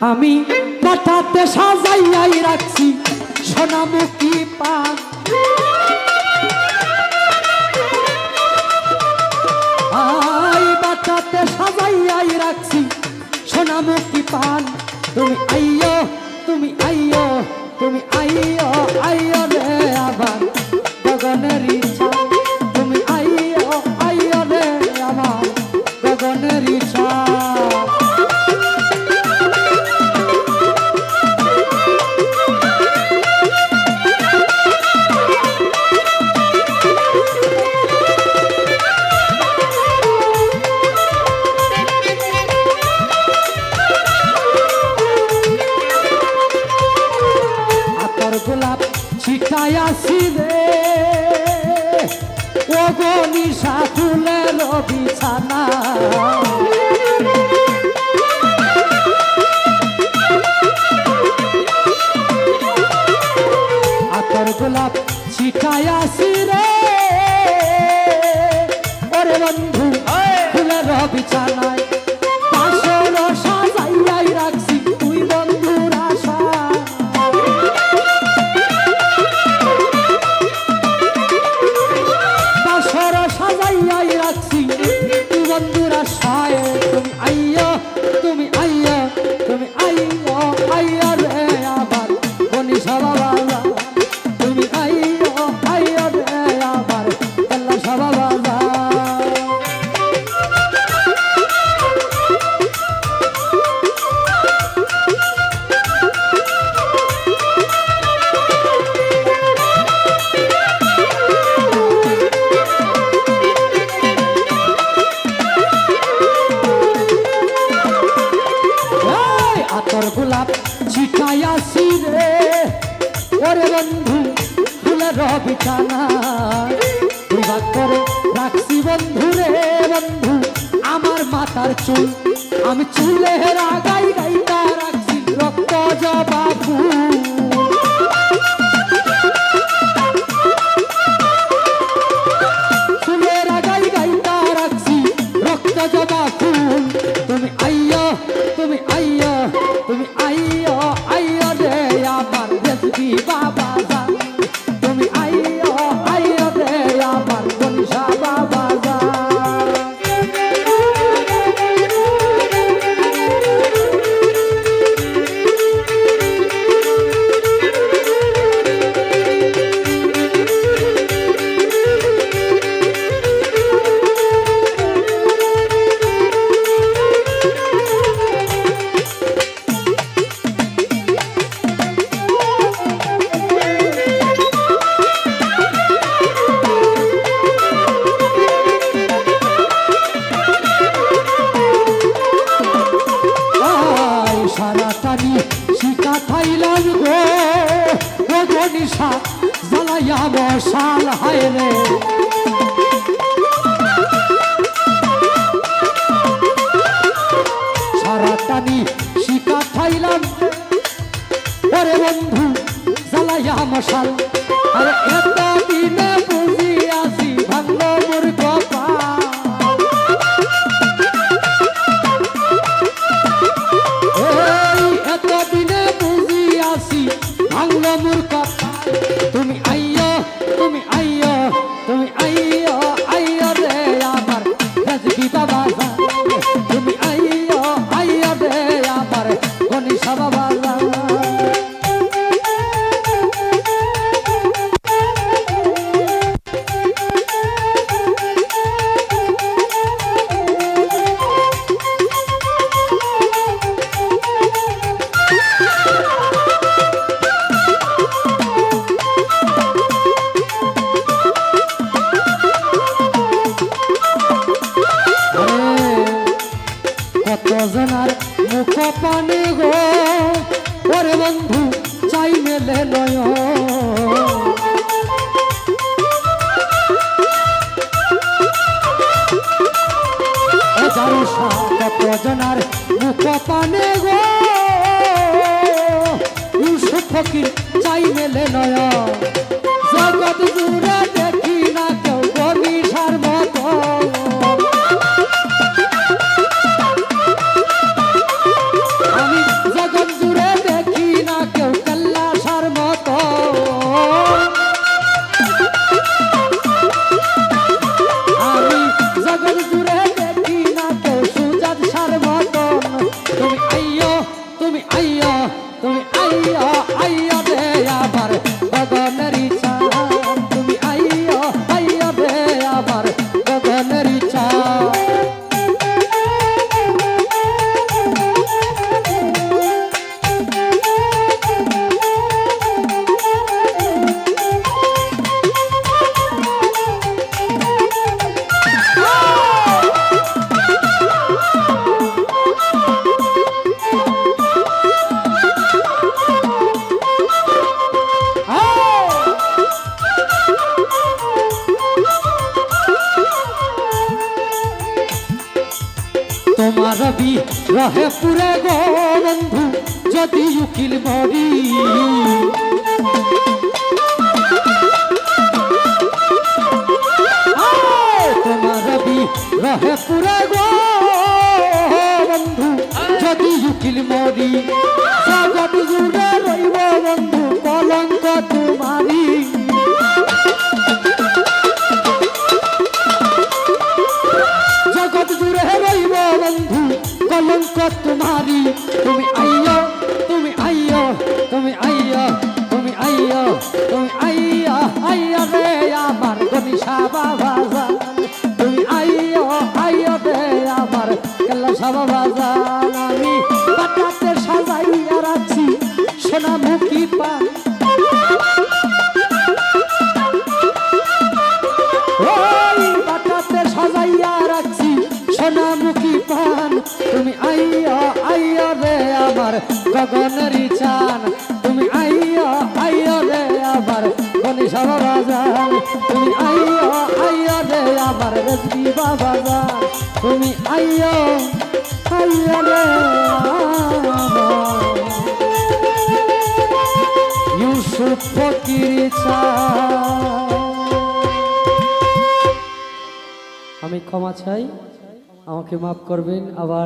আমি পাঠাতে সাজাইয়াই রাখছি সোনামুখী পান আই সাজাইয়াই রাখছি পান তুমি আইয়ো তুমি আইয়ো তুমি আইয়ো আইয়ো রে আবার গগনের ইচ্ছা তুমি আইয়ো আইয়ো রে আমার গগনের ইচ্ছা ফুলের বিছানা করে রাখছি বন্ধু রে বন্ধু, আমার মাথার চুল। আমি চুলে রাগাই গাইতা রাখছি রক্ত জবা সারাটানি শিকা থাইলাম গো। গো নিশা জ্বালাইয়া মশাল হায় রে। সারাটানি শিকা থাইলাম ওরে বন্ধু, জ্বালাইয়া মশাল আরে এত দিনে বুঝি আসি জনার মুখ পানে গো। ওরে বন্ধু, চাই মেলে নয়। কত মুখ পানে গো। ইউসুফ চাই মেলে নয়। জগৎ জুড়ে দাবি রহে পুরে গো বন্ধু যদি উকিল মরি সোনামুখী পা। ওই বাটাতে সাজাইয়া রাখছি সোনামুখী পান তুমি আইয়া আইয়া রে আমার গগনের তুমি আইয়া আইয়া রে আমার বাবা জান তুমি আইয়া আইয়া রে আমার রজবি বাবা তুমি আইয়া আইয়া রে ক্ষমা চাই আমাকে মাফ করবেন আবার